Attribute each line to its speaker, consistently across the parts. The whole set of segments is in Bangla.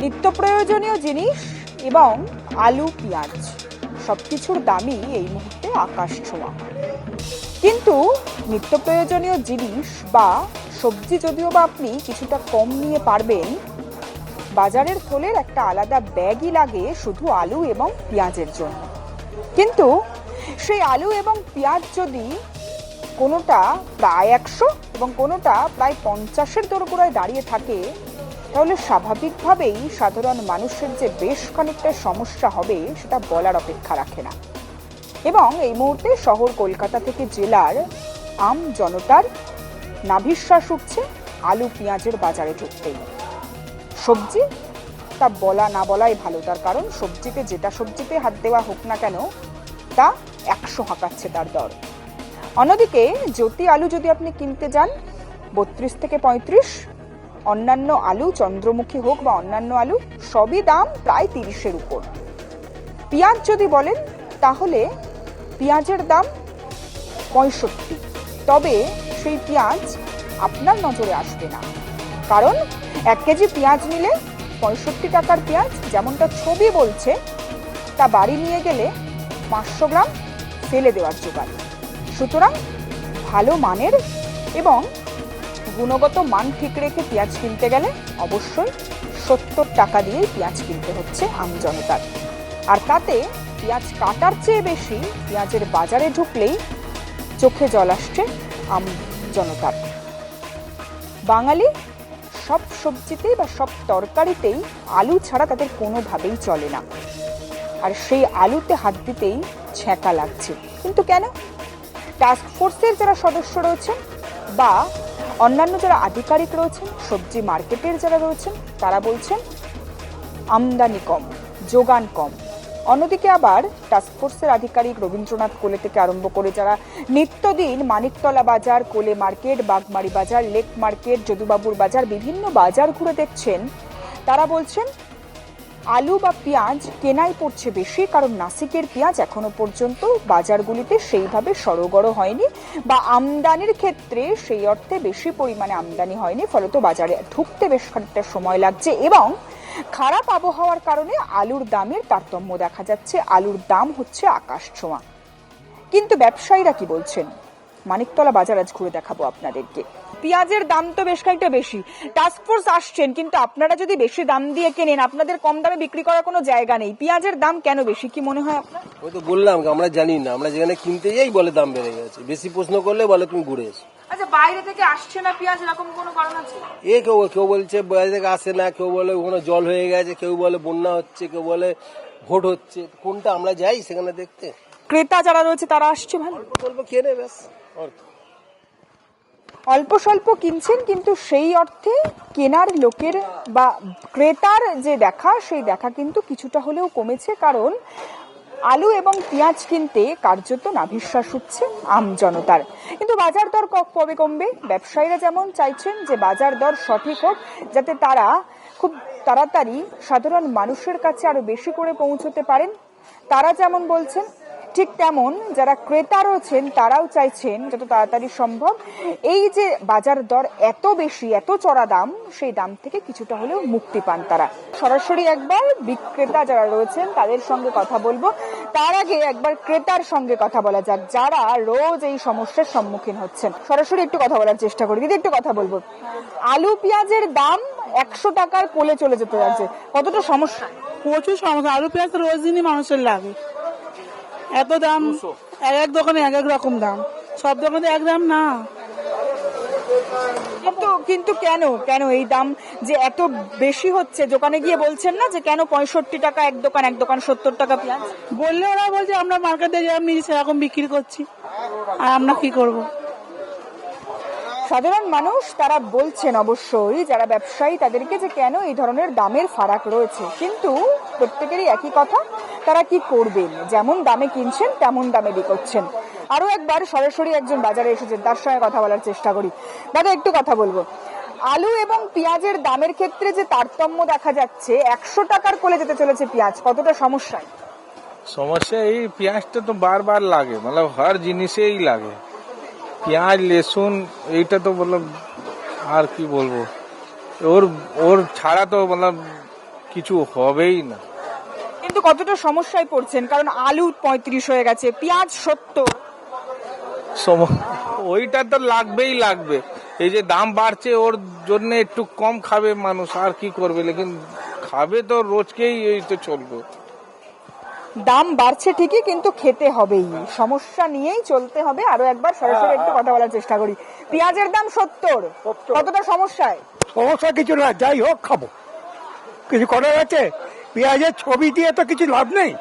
Speaker 1: নিত্য প্রয়োজনীয় জিনিস এবং আলু, পেঁয়াজ সব কিছুর দামই এই মুহূর্তে আকাশ ছোঁয়া। কিন্তু নিত্য প্রয়োজনীয় জিনিস বা সবজি যদিও বা আপনি কিছুটা কম নিয়ে পারবেন, বাজারের থলের একটা আলাদা ব্যাগই লাগে শুধু আলু এবং পেঁয়াজের জন্য। কিন্তু সেই আলু এবং পেঁয়াজ যদি কোনোটা প্রায় একশো এবং কোনোটা প্রায় পঞ্চাশের দোরগোড়ায় দাঁড়িয়ে থাকে তাহলে স্বাভাবিকভাবেই সাধারণ মানুষের যে বেশ খানিকটা সমস্যা হবে, সেটা বলার অপেক্ষা রাখে না। এবং এই মুহূর্তে শহর কলকাতা থেকে জেলার আম জনতার নাভিশ্বাস উঠছে, আলু পেঁয়াজের বাজারে ঢুকতেই। সবজি? তা বলা না বলাই ভালো, তার কারণ সবজিতে যেটা সবজিতে হাত দেওয়া হোক না কেন, তা একশো হাঁকাচ্ছে তার দর। অন্যদিকে জ্যোতি আলু যদি আপনি কিনতে যান, বত্রিশ থেকে পঁয়ত্রিশ অন্যান্য আলু, চন্দ্রমুখী হোক বা অন্যান্য আলু, সবই দাম প্রায় তিরিশের উপর। পেঁয়াজ যদি বলেন, তাহলে পেঁয়াজের দাম পঁয়ষট্টি। তবে সেই পেঁয়াজ আপনার নজরে আসবে না। কারণ এক কেজি পেঁয়াজ নিলে পঁয়ষট্টি টাকার পেঁয়াজ, যেমনটা ছবি বলছে, তা বাড়ি নিয়ে গেলে পাঁচশো গ্রাম ফেলে দেওয়ার জোগাড়। সুতরাং ভালো মানের এবং গুণগত মান ঠিক রেখে পেঁয়াজ কিনতে গেলে অবশ্যই সত্তর টাকা দিয়েই পেঁয়াজ কিনতে হচ্ছে আম জনতার। আর তাতে পেঁয়াজ কাটার চেয়ে বেশি পেঁয়াজের বাজারে ঢুকলেই চোখে জল আসছে আম জনতার। বাঙালি সব সবজিতেই বা সব তরকারিতেই আলু ছাড়া তাদের কোনোভাবেই চলে না। আর সেই আলুতে হাত দিতেই ছ্যাঁকা লাগছে। কিন্তু কেন? টাস্ক ফোর্সের যারা সদস্য রয়েছেন বা অন্যান্য যারা আধিকারিক রয়েছেন, সবজি মার্কেটের যারা রয়েছেন, তারা বলছেন, আমদানি কম, যোগান কম। অন্যদিকে আবার টাস্কফোর্সের আধিকারিক রবীন্দ্রনাথ কোলে থেকে আরম্ভ করে যারা নিত্যদিন মানিকতলা বাজার, কোলে মার্কেট, বাগমারি বাজার, লেক মার্কেট, যদুবাবুর বাজার, বিভিন্ন বাজার ঘুরে দেখছেন, তারা বলছেন আলু বা পেঁয়াজ কেনাই পড়ছে বেশি, কারণ নাসিকের পেঁয়াজ এখনও পর্যন্ত বাজারগুলিতে সেইভাবে সরগড় হয়নি বা আমদানির ক্ষেত্রে সেই অর্থে বেশি পরিমাণে আমদানি হয়নি, ফলত বাজারে ঢুকতে বেশ খানিকটা সময় লাগছে এবং খারাপ আবহাওয়ার কারণে আলুর দামের তারতম্য দেখা যাচ্ছে, আলুর দাম হচ্ছে আকাশ ছোঁয়া। কিন্তু ব্যবসায়ীরা কি বলছেন? মানিকতলা বাজার আজ ঘুরে দেখাবো আপনাদেরকে। পেঁয়াজের দাম তো বেশ খানিকটা বেশি। টাস্কফোর্স আসছেন কিন্তু আপনারা যদি বেশি দাম দিয়ে কেনেন আপনাদের কম দামে বিক্রি করার কোনো জায়গা নেই। পেঁয়াজের দাম কেন বেশি কি মনে হয় আপনার?
Speaker 2: ওই তো বললাম আমরা জানি না। আমরা যেখানে কিনতে যাই বলে দাম বেড়ে গেছে। বেশি প্রশ্ন করলে বলে তুমি ঘুরে এসো।
Speaker 1: আচ্ছা বাইরে থেকে আসছে না পেঁয়াজ এরকম কোনো কারণ আছে?
Speaker 2: এ কেউ কেউ বলছে বাইরে থেকে আসে না কেউ বলে ওখানে জল হয়ে গেছে কেউ বলে বন্যা হচ্ছে কেউ বলে ভোট হচ্ছে। কোনটা আমরা যাই সেখানে দেখতে?
Speaker 1: ক্রেতা যারা রয়েছে তারা আসছে ভালো।
Speaker 2: বলব কেনে ব্যাস কি।
Speaker 1: অল্প স্বল্প কিনছেন, কিন্তু সেই অর্থে কেনার লোকের বা ক্রেতার যে দেখা, সেই দেখা কিন্তু কিছুটা হলেও কমেছে, কারণ আলু এবং পেঁয়াজ কিনতে কার্যত নাভিশ্বাস হচ্ছে আম জনতার। কিন্তু বাজার দর কবে কমবে? ব্যবসায়ীরা যেমন চাইছেন যে বাজার দর সঠিক হোক, যাতে তারা খুব তাড়াতাড়ি সাধারণ মানুষের কাছে আরও বেশি করে পৌঁছতে পারেন, তারা যেমন বলছেন ঠিক তেমন যারা ক্রেতা রয়েছেন, তারাও চাইছেন যত তাড়াতাড়ি সম্ভব। এই যে বাজার দর এত বেশি, এত চড়া দাম, সেই দাম থেকে কিছুটা হলেও মুক্তি পান তারা। সরাসরি একবার বিক্রেতা যারা রয়েছেন, তাদের সঙ্গে কথা বলব। তার আগে একবার ক্রেতার সঙ্গে কথা বলা যাক, যারা রোজ এই সমস্যার সম্মুখীন হচ্ছেন। সরাসরি একটু কথা বলার চেষ্টা করি। দিদি, একটু কথা বলব। আলু, পেঁয়াজের দাম একশো টাকার কোলে চলে যেতে যাচ্ছে কতটা সমস্যা?
Speaker 3: প্রচুর সমস্যা। আলু, পেঁয়াজ রোজ দিনই মানুষের লাগে। এত দাম? এক এক দোকানে এক এক রকম দাম। সব দোকানে এক দাম না।
Speaker 1: কিন্তু কিন্তু কেন? কেন এই দাম যে এত বেশি হচ্ছে? দোকানে গিয়ে বলছেন না যে কেন পঁয়ষট্টি টাকা এক দোকান এক দোকান সত্তর টাকা পেঁয়াজ?
Speaker 3: বললে ওরা বলছে আমরা মার্কেটে যেরকম আমি সেরকম বিক্রি করছি। আর আমরা কি করব?
Speaker 1: সাধারণ মানুষ তারা বলছেন অবশ্যই, যারা ব্যবসায়ী, তাদেরকে যে কেন এই ধরনের দামের ফারাক রয়েছে। কিন্তু প্রত্যেকেরই একই কথা, তারা কি করবেন? যেমন দামে কিনছেন, তেমন দামে বিকোচ্ছেন। আরও একবার সরাসরি একজন বাজারে এসেছেন, তার সঙ্গে কথা বলার চেষ্টা করি। দাদা, একটু কথা বলব। আলু এবং পেঁয়াজের দামের ক্ষেত্রে যে তারতম্য দেখা যাচ্ছে, একশো টাকার কোলে যেতে চলেছে পেঁয়াজ, কতটা সমস্যা
Speaker 4: সমস্যা এই পেঁয়াজটা তো বারবার লাগে মানে হর জিনিসেই লাগে। পেঁয়াজ লেসুন এইটা তো বললাম আর কি বলব? ওর ওর ছাড়া তো বললাম কিছু হবেই না।
Speaker 1: কিন্তু কতটা সমস্যায় পড়ছেন? কারণ আলু পঁয়ত্রিশ হয়ে গেছে পেঁয়াজ সত্তর।
Speaker 4: ওইটা তো লাগবেই লাগবে। এই যে দাম বাড়ছে ওর জন্য একটু কম খাবে মানুষ আর কি করবে? লেকিন খাবে তো রোজকেই এই তো চলবে।
Speaker 1: দাম বাড়ছে ঠিকই কিন্তু খেতে হবেই। সমস্যা নিয়েই চলতে হবে। আরও একবার সরাসরি একটু কথা বলার চেষ্টা করি। পেঁয়াজের দাম সত্তর। কতটা সমস্যায়?
Speaker 5: সমস্যা কিছু না যাই হোক খাব। কিছু করার আছে? পেঁয়াজের ছবি দিয়ে তো কিছু লাভ নেই।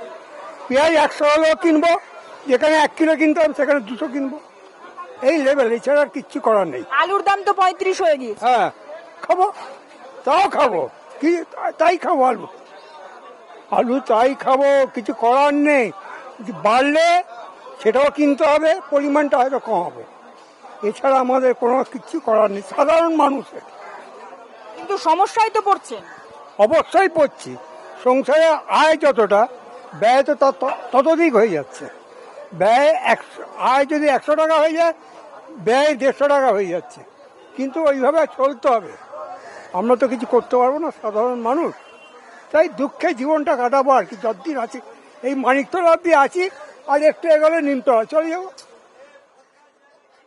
Speaker 5: পেঁয়াজ একশো হলেও কিনবো যেখানে এক কিলো কিনতাম সেখানে দুশো কিনবো। এই লেভেল এছাড়া আর কিচ্ছু করার নেই।
Speaker 1: আলুর দাম তো পঁয়ত্রিশ হয়ে গিয়েছে।
Speaker 5: হ্যাঁ খাব। তাও খাব। কি তাই খাব আলু। আলু তাই খাব কিছু করার নেই। বাড়লে সেটাও কিনতে হবে পরিমাণটা হয়তো কম হবে। এছাড়া আমাদের কোনো কিছু করার নেই সাধারণ মানুষের।
Speaker 1: কিন্তু সমস্যায় তো পড়ছে
Speaker 5: অবশ্যই পড়ছি। সংসারে আয় যতটা ব্যয় তো তত- ততোধিক হয়ে যাচ্ছে। ব্যয় একশো আয় যদি একশো টাকা হয়ে যায় ব্যয় দেড়শো টাকা হয়ে যাচ্ছে। কিন্তু ওইভাবে চলতে হবে। আমরা তো কিছু করতে পারব না সাধারণ মানুষ। তাই দুঃখে জীবনটা কাটাবো আর কি যতদিন আছি। এই মানিকতলা অব্দি আছি আর একটু এগোলে নিমতলা চলে যাব।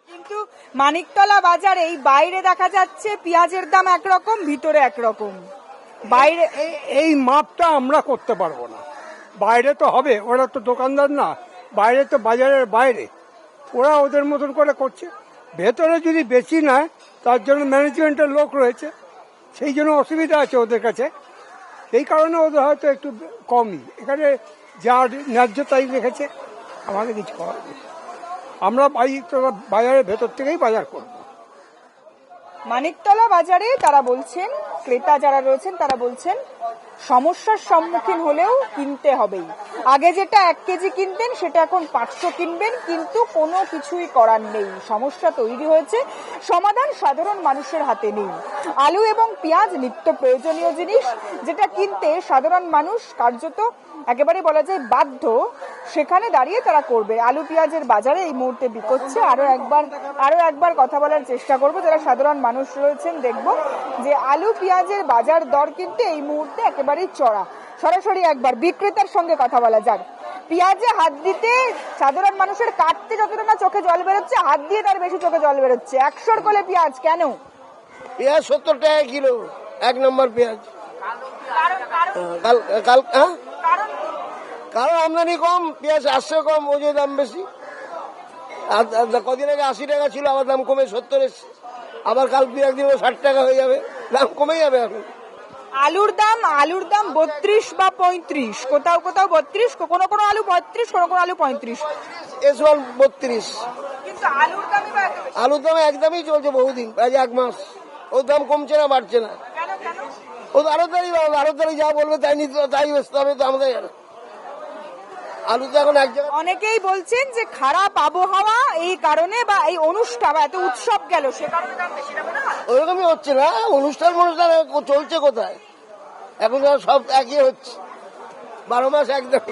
Speaker 1: কিন্তু মানিকতলা বাজারে এই বাইরে দেখা যাচ্ছে পেঁয়াজের দাম একরকম ভিতরে একরকম। বাইরে
Speaker 5: এই মাপটা আমরা করতে পারব না। বাইরে তো হবে ওরা তো দোকানদার না। বাইরে তো বাজারের বাইরে। ওরা ওদের মতন করে করছে। ভেতরে যদি বেশি নেয় তার জন্য ম্যানেজমেন্টের লোক রয়েছে। সেই জন্য অসুবিধা আছে ওদের কাছে। এই কারণে ওদের হয়তো একটু কমই। এখানে যা ন্যায্য তাই রেখেছে, আমাদের কিছু আমরা বাজারের ভেতর থেকেই বাজার করব।
Speaker 1: মানিকতলা বাজারে তারা বলছেন, ক্রেতা যারা রয়েছেন তারা বলছেন, সমস্যার সম্মুখীন হলেও কিনতে হবেই। আগে যেটা এক কেজি কিনতেন, সেটা এখন পাঁচশো কিনবেন, কিন্তু কোনো কিছুই করার নেই। সমস্যা তৈরি হয়েছে, সমাধান সাধারণ মানুষের হাতে নেই। আলু এবং পেঁয়াজ নিত্য প্রয়োজনীয় জিনিস, যেটা কিনতে সাধারণ মানুষ কার্যত একেবারে বলা যায় বাধ্য সেখানে দাঁড়িয়ে তারা করবে। আলু পেঁয়াজের বাজারে এই মুহূর্তে বিকোচ্ছে। আরও একবার আরও একবার কথা বলার চেষ্টা করব। যারা সাধারণ মানুষ রয়েছেন দেখব যে আলু পেঁয়াজের বাজার দর কিন্তু এই মুহূর্তে একেবারেই চড়া। সরাসরি একবার বিক্রেতার সঙ্গে কথা বলা যাক। পেঁয়াজে হাত দিতে সাধারণ মানুষের কাটতে যতটা না চোখে জল বেরোচ্ছে হাত দিয়ে তার বেশি চোখে জল বেরোচ্ছে। একশোর কোলে পেঁয়াজ কেন?
Speaker 2: পেঁয়াজ সত্তর টাকা কিলো। এক নম্বর পেঁয়াজ। কাল কাল হ্যাঁ? কারণ আমদানি কম পেঁয়াজ আসছে কম ওই যে দাম বেশি। আর কদিন আগে আশি টাকা ছিল আবার দাম কমে সত্তর এসছে। আবার কাল দু একদিন ষাট টাকা হয়ে যাবে দাম কমে যাবে এখন।
Speaker 1: আলুর দাম আলুর দাম বত্রিশ বা পঁয়ত্রিশ। কোথাও কোথাও বত্রিশ কোনো কোনো আলু বত্রিশ কোনো কোনো আলু পঁয়ত্রিশ।
Speaker 2: এস ওয়ান বত্রিশ।
Speaker 1: আলুর
Speaker 2: দাম একদমই চলছে বহুদিন আজ এক মাস। ওর দাম কমছে না বাড়ছে না। ও তো আরও তারি আরও তারি যা বলবে তাই নিতে তাই বেচতে হবে তো আমাদের। আলু তো এখন এক জায়গায়
Speaker 1: অনেকেই বলছেন যে খারাপ আবহাওয়া এই কারণে বা এই অনুষ্ঠান বা এত উৎসব গেল সে কারণে দাম বেশি না?
Speaker 2: ওইরকমই হচ্ছে না অনুষ্ঠান অনুষ্ঠান চলছে কোথায়? এখন সব একই হচ্ছে। বারো মাস একদম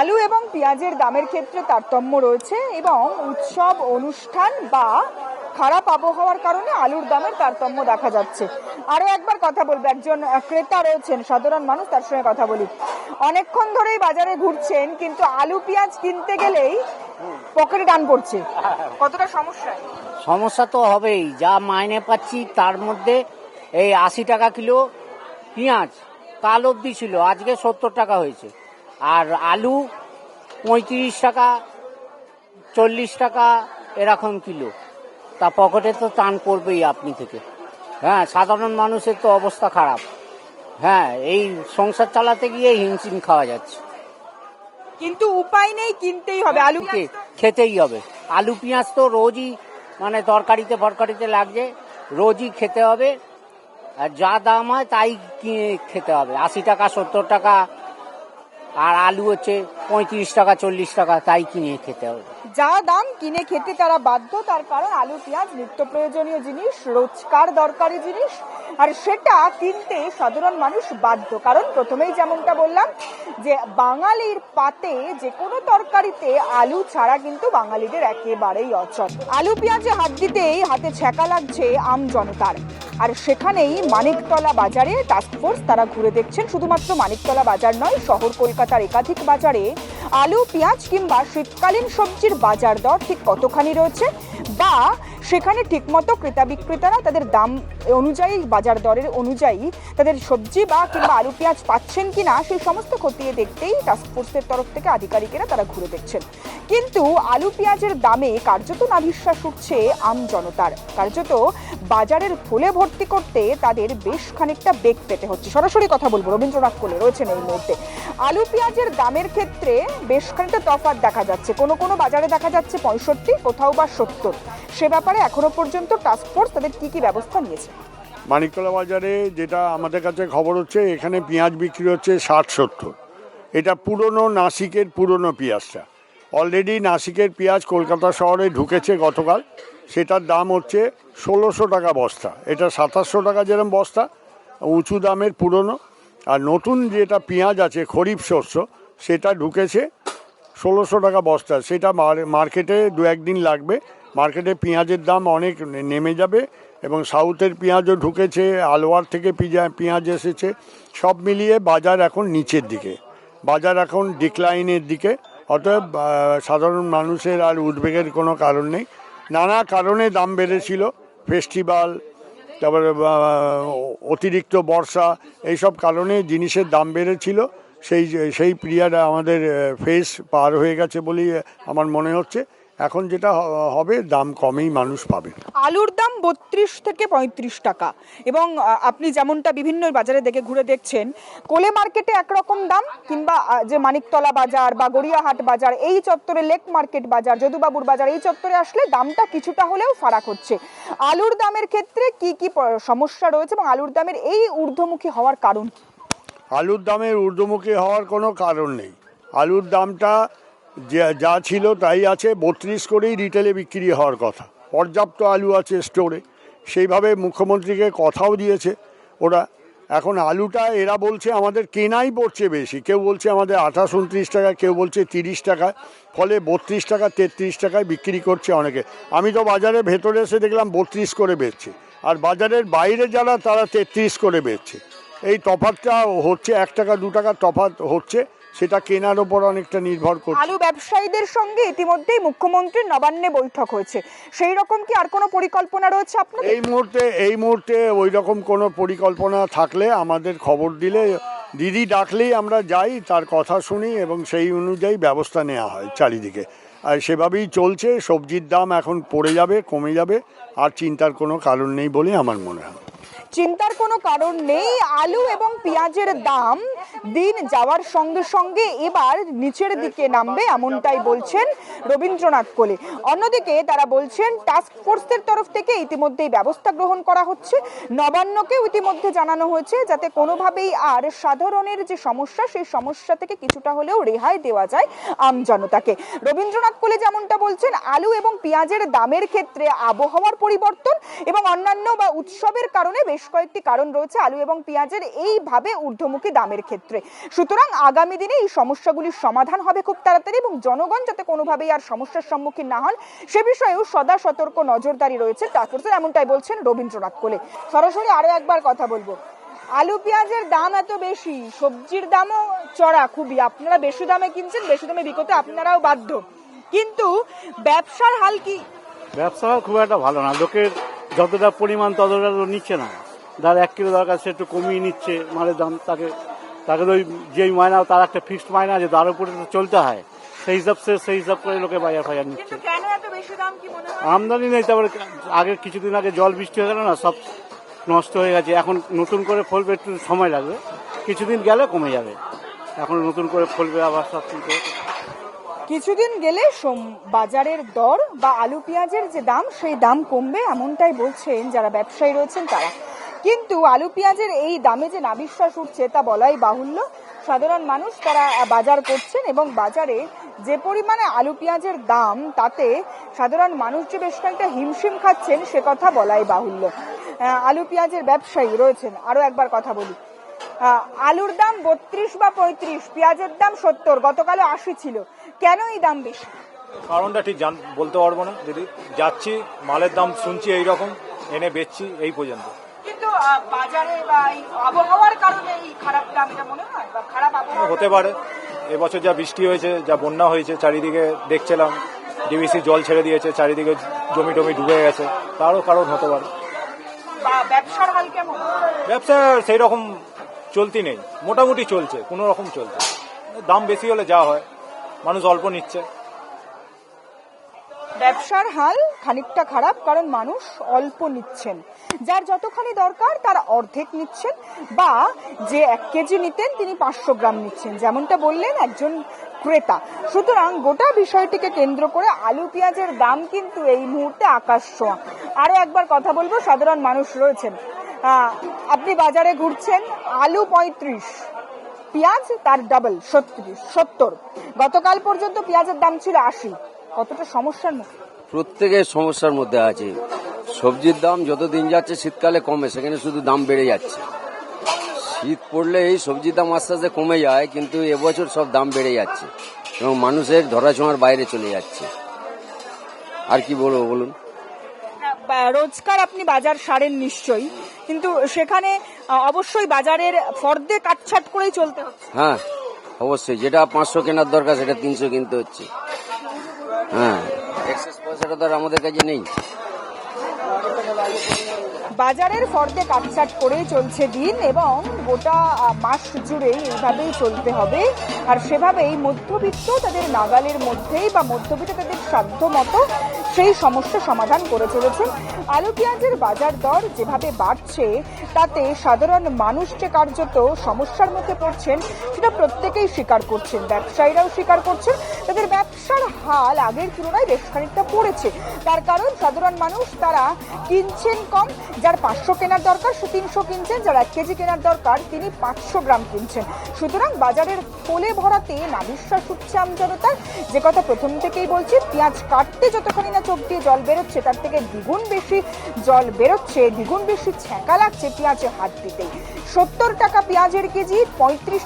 Speaker 1: আলু এবং পেঁয়াজের দামের ক্ষেত্রে তারতম্য রয়েছে এবং উৎসব অনুষ্ঠান বা খারাপ আবহাওয়ার কারণে আলুর দামের তারতম্য দেখা যাচ্ছে। আরও একবার কথা বলব একজন ক্রেতা রয়েছেন সাধারণ মানুষ তার সঙ্গে কথা বলি। অনেকক্ষণ ধরেই বাজারে ঘুরছেন কিন্তু আলু পেঁয়াজ কিনতে গেলেই পকেটে টান পড়ছে। কতটা সমস্যা?
Speaker 6: সমস্যা তো হবেই। যা মাইনে পাচ্ছি তার মধ্যে এই আশি টাকা কিলো পেঁয়াজ কাল অব্দি ছিল আজকে সত্তর টাকা হয়েছে। আর আলু পঁয়ত্রিশ টাকা চল্লিশ টাকা এরকম কিলো। তা পকেটে তো টান পড়বেই আপনি থেকে। হ্যাঁ সাধারণ মানুষের তো অবস্থা খারাপ। হ্যাঁ এই সংসার চালাতে গিয়ে হিমশিম খাওয়া যাচ্ছে।
Speaker 1: কিন্তু উপায় নেই কিনতেই হবে। আলু
Speaker 6: কে- খেতেই হবে। আলু পেঁয়াজ তো রোজই মানে তরকারিতে ফরকারিতে লাগছে রোজই খেতে হবে। আর যা দাম হয় তাই খেতে হবে। আশি টাকা সত্তর টাকা আর আলু হচ্ছে পঁয়ত্রিশ টাকা, চল্লিশ টাকা, তাই কিনে খেতে হবে।
Speaker 1: যা দাম কিনে খেতে তারা বাধ্য, তার কারণ আলু, পেঁয়াজ, নিত্য প্রয়োজনীয় জিনিস, রোজকার দরকারি জিনিস, আর সেটা কিনতে সাধারণ মানুষ বাধ্য। কারণ প্রথমেই যেমনটা বললাম যে বাঙালির পাতে যে কোনো তরকারিতে আলু ছাড়া কিন্তু বাঙালিদের একেবারেই অচল। আলু, পেঁয়াজে হাত দিতেই হাতে ছ্যাঁকা লাগছে আম জনতার। আর সেখানেই মানিকতলা বাজারে টাস্কফোর্স তারা ঘুরে দেখছেন। শুধুমাত্র মানিকতলা বাজার নয়, শহর কলকাতার একাধিক বাজারে আলু, পেঁয়াজ কিংবা শীতকালীন সবজির বাজার দর ঠিক কতখানি রয়েছে বা সেখানে ঠিকমতো ক্রেতা বিক্রেতারা তাদের দাম অনুযায়ী, বাজার দরের অনুযায়ী তাদের সবজি বা কিংবা আলু, পেঁয়াজ পাচ্ছেন কিনা সেই সমস্ত খতিয়ে দেখতেই টাস্কফোর্সের তরফ থেকে আধিকারিকেরা তারা ঘুরে দেখছেন। কিন্তু আলু, পেঁয়াজের দামে কার্যত নাভিশ্বাস উঠছে আম জনতার। কার্যত বাজারের থলে ভর্তি করতে তাদের বেশ খানিকটা বেগ পেতে হচ্ছে। সরাসরি কথা বলব, রবীন্দ্রনাথ কোলে রয়েছেন এই মুহূর্তে। আলু পেঁয়াজের দামের ক্ষেত্রে বেশ খানিকটা তফাৎ দেখা যাচ্ছে। কোনো কোনো বাজারে দেখা যাচ্ছে পঁয়ষট্টি, কোথাও বা সত্তর। সে ব্যাপারে এখনও পর্যন্ত টাস্কফোর্স তাদের কি কি ব্যবস্থা নিয়েছে?
Speaker 7: মানিকতলা বাজারে যেটা আমাদের কাছে খবর হচ্ছে, এখানে পেঁয়াজ বিক্রি হচ্ছে ষাট, সত্তর। এটা পুরনো নাসিকের পুরনো পেঁয়াজটা। অলরেডি নাসিকের পেঁয়াজ কলকাতা শহরে ঢুকেছে গতকাল। সেটার দাম হচ্ছে ষোলোশো টাকা বস্তা। এটা সাতাশশো টাকা যেরকম বস্তা, উঁচু দামের পুরনো। আর নতুন যেটা পেঁয়াজ আছে, খরিফ শস্য, সেটা ঢুকেছে ষোলোশো টাকা বস্তা। সেটা মার্কেটে দু একদিন লাগবে। মার্কেটে পেঁয়াজের দাম অনেক নেমে যাবে এবং সাউথের পেঁয়াজও ঢুকেছে, আলোয়ার থেকে পিঁয়া- পেঁয়াজ এসেছে। সব মিলিয়ে বাজার এখন নিচের দিকে। বাজার এখন ডিক্লাইনের দিকে। অতএব সাধারণ মানুষের আর উদ্বেগের কোনো কারণ নেই। নানা কারণে দাম বেড়েছিল ফেস্টিভ্যাল তারপরে অতিরিক্ত বর্ষা, এইসব কারণে জিনিসের দাম বেড়েছিল। সেই সেই পিরিয়ড আমাদের ফেস পার হয়ে গেছে বলেই আমার মনে হচ্ছে। এখন যেটা হবে দাম কমেই মানুষ পাবে।
Speaker 1: আলুর দাম বত্রিশ থেকে পঁয়ত্রিশ টাকা। এবং আপনি যেমনটা বিভিন্ন বাজারে দেখে ঘুরে দেখছেন কোলে মার্কেটে একরকম দাম কিংবা যে মানিকতলা বাজার বা গড়িয়াহাট বাজার এই চত্বরে লেক মার্কেট বাজার যদুবাবুর বাজার এই চত্বরে আসলে দামটা কিছুটা হলেও ফারাক হচ্ছে। আলুর দামের ক্ষেত্রে কি কি সমস্যা রয়েছে এবং আলুর দামের এই ঊর্ধ্বমুখী হওয়ার কারণ কি?
Speaker 7: আলুর দামের ঊর্ধ্বমুখী হওয়ার কোনো কারণ নেই। আলুর দামটা যা- যা ছিল তাই আছে। বত্রিশ করেই রিটেলে বিক্রি হওয়ার কথা। পর্যাপ্ত আলু আছে স্টোরে সেইভাবে মুখ্যমন্ত্রীকে কথাও দিয়েছে। ওরা এখন আলুটা, এরা বলছে আমাদের কেনাই পড়ছে বেশি। কেউ বলছে আমাদের আঠাশ, উনত্রিশ টাকা, কেউ বলছে তিরিশ টাকা। ফলে বত্রিশ টাকা, তেত্রিশ টাকায় বিক্রি করছে অনেকে। আমি তো বাজারে ভেতরে এসে দেখলাম বত্রিশ করে বেচছে। আর বাজারের বাইরে যারা, তারা তেত্রিশ করে বেচছে। এই তফাতটা হচ্ছে, এক টাকা, দু টাকা তফাত হচ্ছে। সেটা কেনার ওপর অনেকটা নির্ভর করছে।
Speaker 1: আলু ব্যবসায়ীদের সঙ্গে ইতিমধ্যেই মুখ্যমন্ত্রীর নবান্নে বৈঠক হয়েছে। সেই রকম কি আর কোনো পরিকল্পনা রয়েছে আপনার
Speaker 7: এই মুহূর্তে এই মুহূর্তে ওই রকম কোনো পরিকল্পনা থাকলে আমাদের খবর দিলে দিদি ডাকলেই আমরা যাই তার কথা শুনি এবং সেই অনুযায়ী ব্যবস্থা নেওয়া হয় চারিদিকে। আর সেভাবেই চলছে সবজির দাম এখন পড়ে যাবে কমে যাবে আর চিন্তার কোনো কারণ নেই বলে আমার মনে হয়।
Speaker 1: চিন্তার কোনো কারণ নেই। আলু এবং পেঁয়াজের দাম দিন যাওয়ার সঙ্গে সঙ্গে এবার নিচের দিকে নামবে এমনটাই বলছেন রবীন্দ্রনাথ কোলে। অন্যদিকে তারা বলছেন টাস্ক ফোর্সের তরফ থেকে ইতিমধ্যেই ব্যবস্থা গ্রহণ করা হচ্ছে। নবান্নকেও ইতিমধ্যে জানানো হয়েছে, যাতে কোনোভাবেই আর সাধারণের যে সমস্যা, সেই সমস্যা থেকে কিছুটা হলেও রেহাই দেওয়া যায় আম জনতাকে। রবীন্দ্রনাথ কোলে যেমনটা বলছেন, আলু এবং পেঁয়াজের দামের ক্ষেত্রে আবহাওয়ার পরিবর্তন এবং অন্যান্য বা উৎসবের কারণে বেশ কয়েকটি কারণ রয়েছে আলু এবং পেঁয়াজের এইভাবে ঊর্ধ্বমুখী দামের ক্ষেত্রে। সুতরাং আগামী দিনে এই সমস্যাগুলির সমাধান হবে খুব তাড়াতাড়ি এবং জনগণ যাতে কোনোভাবেই আর সমস্যার সম্মুখীন না হন, সে বিষয়েও সদা সতর্ক নজরদারি রয়েছে টাস্কফোর্সের এমনটাই বলছেন রবীন্দ্রনাথ কোলে। সরাসরি আরও একবার কথা বলব। আলু পেঁয়াজের দাম এত বেশি, সবজির দামও চড়া খুবই। আপনারা বেশি দামে কিনছেন, বেশি দামে বিকোতে আপনারাও বাধ্য। কিন্তু ব্যবসার হাল কি?
Speaker 8: ব্যবসা খুব একটা ভালো না। লোকের যতটা পরিমাণ ততটা নিচ্ছে না। যার এক কিলো দরকার সে একটু কমিয়ে নিচ্ছে মালের দাম তাকে তাকে তো ওই যেই মায়না তার একটা ফিক্সড মায়না আছে তার উপরে তো চলতে হয়। সেই হিসাব সে সেই হিসাব করে লোকে বাজার ফাজার নিচ্ছে।
Speaker 1: কিন্তু কেন এত বেশি দাম কি মনে হয়?
Speaker 8: আমদানি নেই তারপরে আগে কিছুদিন আগে জল বৃষ্টি হয়ে গেল না সব নষ্ট হয়ে গেছে। এখন নতুন করে ফলবে একটু সময় লাগবে। কিছুদিন গেলে কমে যাবে। এখন নতুন করে ফলবে আবার সব কিন্তু
Speaker 1: কিছুদিন গেলে সোম- বাজারের দর বা আলু পেঁয়াজের যে দাম সেই দাম কমবে এমনটাই বলছেন যারা ব্যবসায়ী রয়েছেন তারা। কিন্তু আলু পেঁয়াজের এই দামে যে নাবিশ্বাস উঠছে তা বলাই বাহুল্য। সাধারণ মানুষ তারা বাজার করছেন এবং বাজারে যে পরিমাণে আলু পেঁয়াজের দাম, তাতে সাধারণ মানুষ যে বেশ কয়েকটা হিমশিম খাচ্ছেন, সে কথা বলাই বাহুল্য। আলু পেঁয়াজের ব্যবসায়ী রয়েছেন। আরও একবার কথা বলি। আলুর দাম বত্রিশ বা পঁয়ত্রিশ, পেঁয়াজের দাম সত্তর, গতকালও আশি ছিল। কেন এই দাম বেশি?
Speaker 9: কারণটা ঠিক জান বলতে পারব না। দিদি যাচ্ছি, মালের দাম শুনছি এই রকম এনে বেচছি এই পর্যন্ত।
Speaker 1: বাজারে বা এই আবহাওয়ার কারণে এই মনে হয় বা খারাপ আবহাওয়া
Speaker 9: হতে পারে। এবছর যা বৃষ্টি হয়েছে যা বন্যা হয়েছে চারিদিকে দেখছিলাম ডিবিসি জল ছেড়ে দিয়েছে চারিদিকে জমি টমি ডুবে গেছে তারও কারণ হতে পারে।
Speaker 1: ব্যবসার হাল কেমন?
Speaker 9: ব্যবসা সেই রকম চলতি নেই মোটামুটি চলছে কোনো রকম চলছে দাম বেশি হলে যা হয় মানুষ অল্প নিচ্ছে।
Speaker 1: ব্যবসার হাল খানিকটা খারাপ, কারণ মানুষ অল্প নিচ্ছেন। যার যতখানি দরকার, তার অর্ধেক নিচ্ছেন, বা যে এক কেজি নিতেন, তিনি পাঁচশো গ্রাম নিচ্ছেন। যেমনটা বললেন একজন ক্রেতা। সুতরাং গোটা বিষয়টিকে কেন্দ্র করে আলু পেঁয়াজের দাম কিন্তু এই মুহূর্তে আকাশ ছোঁয়া। আরও একবার কথা বলব, সাধারণ মানুষ রয়েছেন। আপনি বাজারে ঘুরছেন, আলু পঁয়ত্রিশ, পেঁয়াজ তার ডাবল সত্তর সত্তর। গতকাল পর্যন্ত পেঁয়াজের দাম ছিল আশি। কতটা সমস্যার মুখে
Speaker 10: প্রত্যেকের সমস্যার মধ্যে আছে। সবজির দাম যত দিন যাচ্ছে শীতকালে কমে সেখানে শুধু দাম বেড়ে যাচ্ছে। শীত পড়লে এই সবজির দাম আস্তে আস্তে কমে যায় কিন্তু এবছর সব দাম বেড়ে যাচ্ছে এবং মানুষের ধরাছোঁয়ার বাইরে চলে যাচ্ছে। আর কি বলব বলুন?
Speaker 1: বা- রোজকার আপনি বাজার সারেন নিশ্চয়ই কিন্তু সেখানে অবশ্যই বাজারের ফর্দে কাটছাট করেই চলতে হচ্ছে।
Speaker 10: হ্যাঁ অবশ্যই। যেটা পাঁচশো কেনার দরকার সেটা তিনশো কিনতে হচ্ছে। হ্যাঁ। আমাদের কাছে নেই।
Speaker 1: বাজারের ফর্দে কাটছাট করে চলছে দিন এবং গোটা মাস জুড়ে এইভাবেই চলতে হবে। আর সেভাবেই মধ্যবিত্ত তাদের নাগালের মধ্যেই বা মধ্যবিত্ত তাদের সাধ্য মতো সেই সমস্যা সমাধান করে চলেছেন আলু পেঁয়াজের বাজার দর যেভাবে বাড়ছে, তাতে সাধারণ মানুষ যে কার্যত সমস্যার মুখে পড়ছেন, সেটা প্রত্যেকেই স্বীকার করছেন, ব্যবসায়ীরাও স্বীকার করছেন। তাদের ব্যবসার হাল আগের তুলনায় বেশ খানিকটা পড়েছে। তার কারণ, সাধারণ মানুষ তারা কিনছেন কম, যার পাঁচশো কেনার দরকার, সে তিনশো কিনছেন, যার এক কেজি কেনার দরকার, তিনি পাঁচশো গ্রাম কিনছেন। সুতরাং বাজারের কোলে ভরাতে নাবিশ্বাস উঠছে আমজনতার যে কথা প্রথম থেকেই বলছি, পেঁয়াজ কাটতে যতখানি না চোখ দিয়ে জল বেরোচ্ছে, তার থেকে দ্বিগুণ বেশি জল বেরোচ্ছে, দ্বিগুণ বেশি ছ্যাঁকা লাগছে পেঁয়াজে হাত দিতেই সত্তর টাকা পেঁয়াজের কেজি, পঁয়ত্রিশ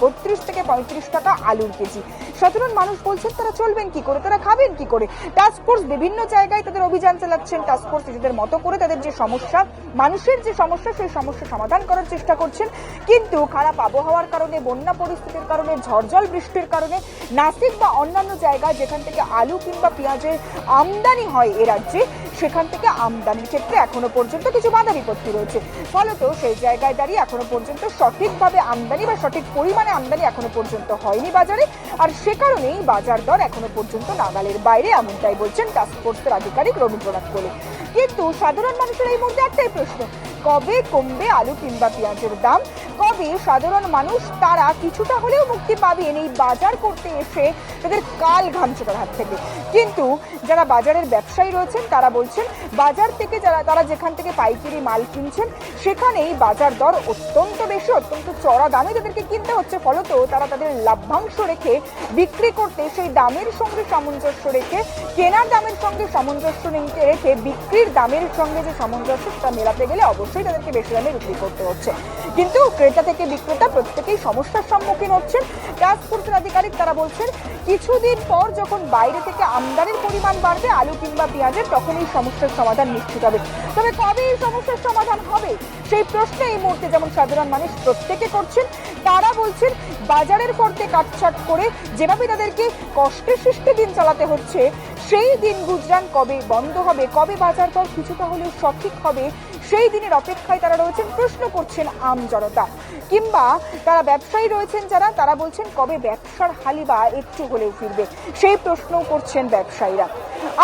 Speaker 1: বত্রিশ থেকে পঁয়ত্রিশ টাকা আলুর কেজি। সাধারণ মানুষ বলছেন, তারা চলবেন কি করে? তারা খাবেন কি করে? টাস্কফোর্স বিভিন্ন জায়গায় তাদের অভিযান চালাচ্ছেন। টাস্কফোর্স নিজেদের মতো করে তাদের যে সমস্যা, মানুষের যে সমস্যা, সেই সমস্যা সমাধান করার চেষ্টা করছেন। কিন্তু খারাপ আবহাওয়ার কারণে, বন্যা পরিস্থিতির কারণে ঝড়জল বৃষ্টির কারণে, নাসিক বা অন্যান্য জায়গায় যেখান থেকে আলু কিংবা পেঁয়াজের আমদানি হয় এ রাজ্যে, সেখান থেকে আমদানির ক্ষেত্রে এখনও পর্যন্ত কিছু বাধা বিপত্তি রয়েছে। ফলত সেই জায়গায় দাঁড়িয়ে এখনও পর্যন্ত সঠিকভাবে আমদানি বা সঠিক পরিমাণে আমদানি এখনও পর্যন্ত হয়নি বাজারে। আর সে কারণেই বাজার দর এখনও পর্যন্ত নাগালের বাইরে, এমনটাই বলছেন টাস্কফোর্সের আধিকারিক রবীন্দ্রনাথ কোলে। কিন্তু সাধারণ মানুষের এই মধ্যে একটাই প্রশ্ন কবে কমবে আলু কিংবা পেঁয়াজের দাম? কবে সাধারণ মানুষ তারা কিছুটা হলেও মুক্তি পাবেন এই বাজার করতে এসে তাদের কাল ঘামছে তার হাত থেকে। কিন্তু যারা বাজারের ব্যবসায়ী রয়েছেন, তারা বলছেন, বাজার থেকে যারা, তারা যেখান থেকে পাইকারি মাল কিনছেন, সেখানেই বাজার দর অত্যন্ত বেশি, অত্যন্ত চড়া দামে তাদেরকে কিনতে হচ্ছে। ফলত তারা তাদের লাভ্যাংশ রেখে বিক্রি করতে, সেই দামের সঙ্গে সামঞ্জস্য রেখে, কেনার দামের সঙ্গে সামঞ্জস্য রেখে বিক্রির দামের সঙ্গে যে সামঞ্জস্য, সেটা মেলাতে গেলে অবশ্যই তাদেরকে বেশি দামে বিক্রি করতে হচ্ছে। কিন্তু ক্রেতা থেকে বিক্রেতা প্রত্যেকেই সমস্যার সম্মুখীন হচ্ছেন। টাস্কফোর্সের আধিকারিক তারা বলছেন, কিছুদিন পর যখন বাইরে থেকে আমদানির পরিমাণ বাড়বে, আলু কিংবা পেঁয়াজের, তখন এই সমস্যার সমাধান নিশ্চিত হবে। তবে কবে এই সমস্যার সমাধান হবে? সেই প্রশ্ন এই মুহূর্তে যেমন সাধারণ মানুষ প্রত্যেকে করছেন, তারা বলছেন, বাজারের পর্দে কাটছাট করে যেভাবে তাদেরকে কষ্টে সৃষ্টি দিন চালাতে হচ্ছে সেই দিন গুজরান কবে বন্ধ হবে, কবে বাজার দর কিছুটা হলেও সঠিক হবে, সেই দিনের অপেক্ষায় তারা রয়েছেন, প্রশ্ন করছেন আম জনতা। কিংবা তারা ব্যবসায়ী রয়েছেন যারা, তারা বলছেন কবে ব্যবসার হালিবা একটু হলেও ফিরবে, সেই প্রশ্নও করছেন ব্যবসায়ীরা।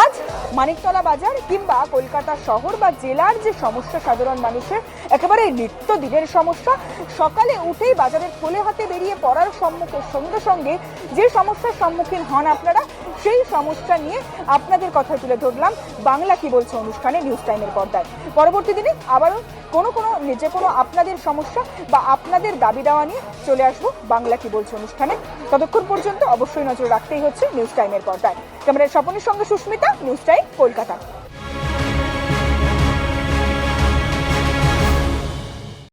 Speaker 1: আজ মানিকতলা বাজার কিংবা কলকাতা শহর বা জেলার যে সমস্যা, সাধারণ মানুষের একেবারে নিত্য দিনের সমস্যা, সকালে উঠেই বাজারের খোলে হাতে বেরিয়ে পড়ার সম্মুখের সঙ্গে সঙ্গে যে সমস্যার সম্মুখীন হন আপনারা সেই সমস্যা নিয়ে আপনাদের কথা তুলে ধরলাম। বাংলা কি বলছে অনুষ্ঠানে নিউজ টাইমের পর্দায়। পরবর্তী দিনে আবারও কোনো কোনো যে কোনো আপনাদের সমস্যা বা আপনাদের দাবি দাওয়া নিয়ে চলে আসব বাংলা কি বলছে অনুষ্ঠানে। ততক্ষণ পর্যন্ত অবশ্যই নজর রাখতেই হচ্ছে নিউজ টাইমের পর্দায়। ক্যামেরার স্বপনের সঙ্গে সুস্মিতা, নিউজ টাইম কলকাতা।